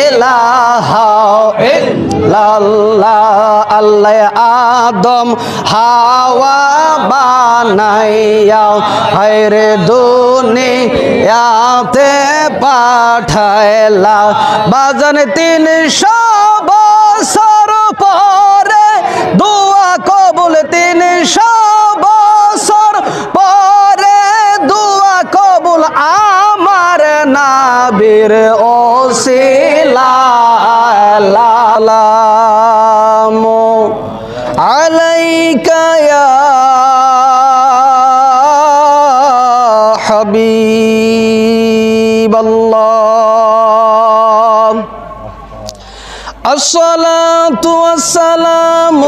ইলাহা ইল্লাল্লাহ, আল্লাহ আদম হাওয়া বানাইয়া হায়রে দুনিয়াতে পাঠাইলা। বাজান তিনশো বছর পরে, দোয়া কবুল তিনশো বছর পরে, দোয়া কবুল আমার নাবির الصلاة والسلام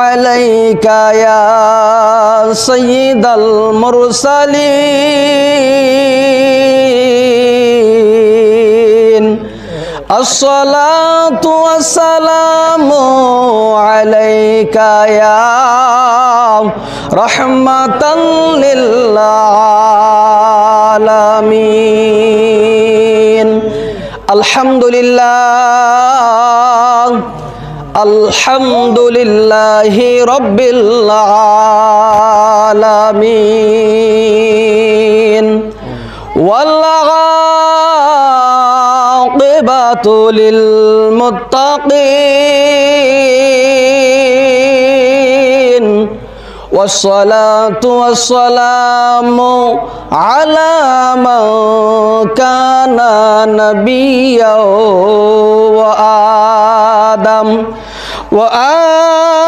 عليك يا سيد المرسلين. الصلاة والسلام عليك يا رحمة للعالمين. الحمد لله الحمد لله رب العالمين والعاقبة للمتقين والصلاة والسلام على من كان نبيا وآدم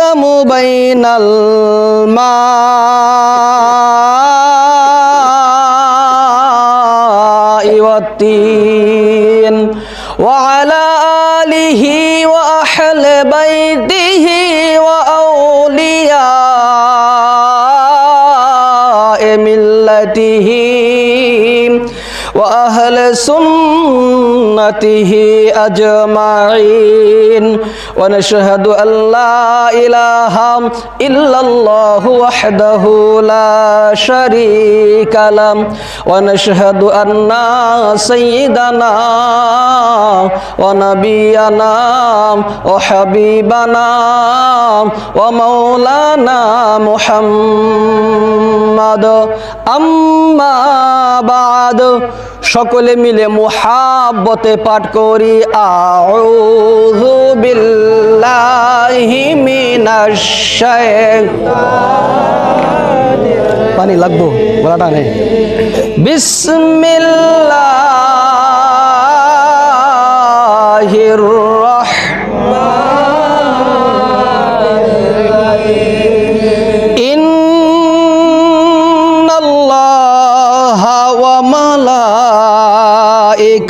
وآدم بين الماء والتين وعلى آله وأهل بيته وأولياء ملته وأهل سنته أجمعين ونشهد أن لا إله إلا الله وحده لا شريك له ونشهد أن سيدنا ونبينا وحبيبنا ومولانا محمد أما بعد সকলে মিলে মুহাব্বতে পাঠ করি আউযু বিল্লাহি মিনাশ শাইতানির পানি লাগবো গলাটা নেই বিসমিল্লাহির إن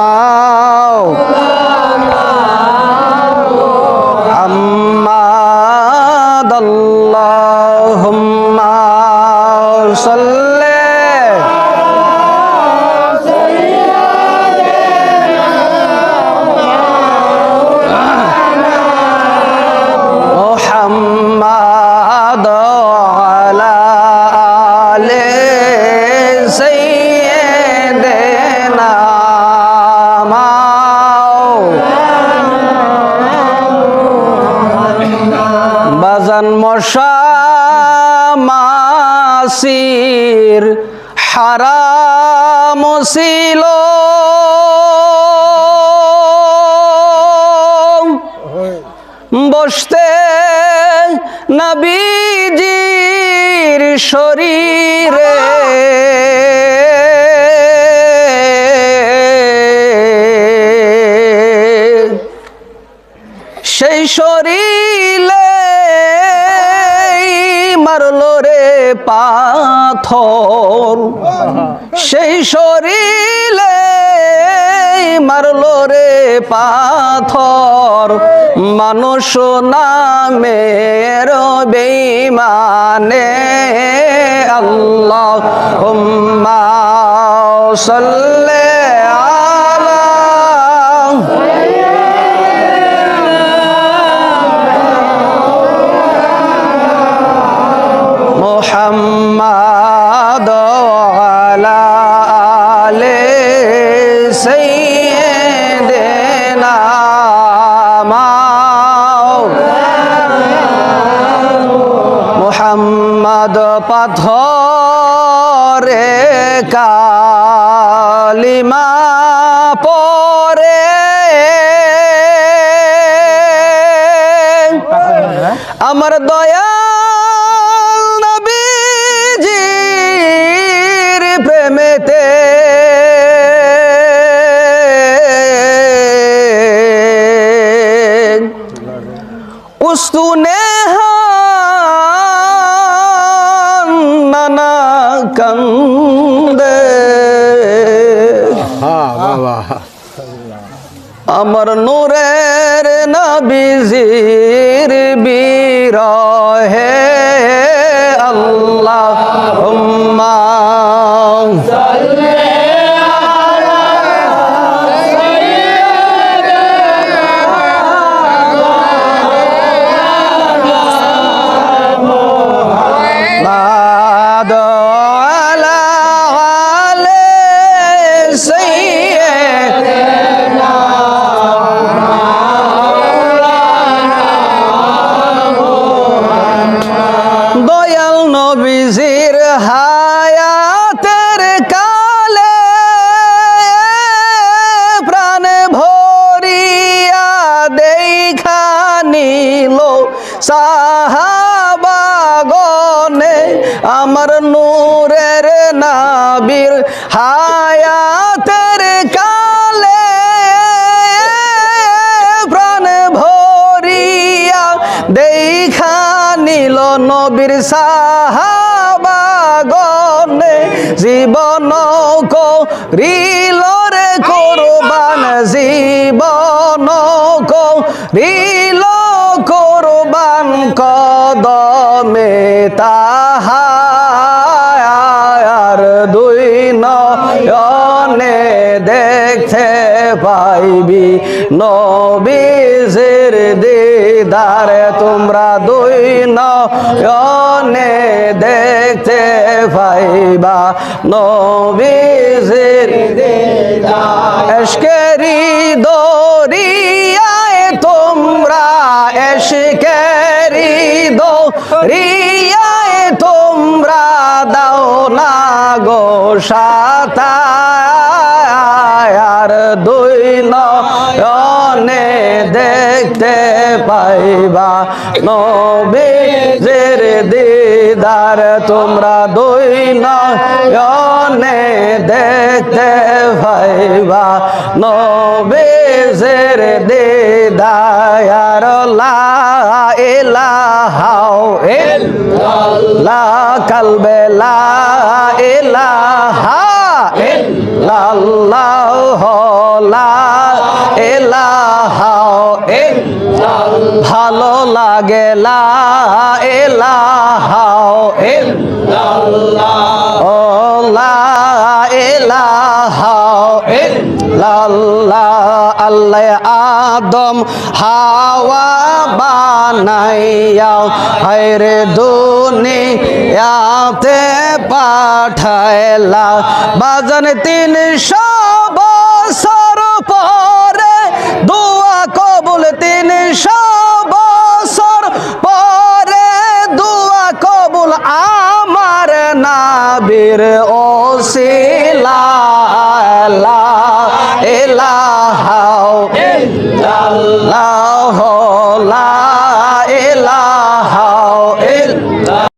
bow. Oh. মাসির হারাম ছিল। বসতে নবীজির শরীরে সেই শরীর পাথর। সেই শরীরে মারলো রে পাথর। মানুষ নামের বেইমানে আল্লাহ হুম্মা সাল্লি আলা মোহাম্মদ পাথরে কালিমা পরে আমার দয়া আমার নূরের নবীজির বিরহে নূরের নাবির হায়াতের কালে প্রাণ ভরিয়া দেখা নিল নবীর সাহাবাগনে জীবন করিল রে কোরবান, জীবন করিল কোরবান কদমে তাহার নয়নে দেখতে পাইবি নবীজের দিদার, তোমরা দুই নয়নে দেখতে পাইবা নবীজের এশকেরি দরিয়ায় তোমরা, এশকেরি দরিয়ায় তোমরা দাও না গো নয়নে দেখতে পাইবা। নবীজের দিদার, তোমরা দুই নয়নে দেখতে পাইবা। নবীজের দিদার লা ইলাহা ইল্লাল্লাহ, কালবে লা ইলাহা ইল্লাল্লাহ। আল্লাহ আদম হাওয়া বানাইয়া হায়রে দুনিয়াতে পাঠাইলা। বাজন তিনশো বছর পরে দোয়া কবুল তিনশো নাবির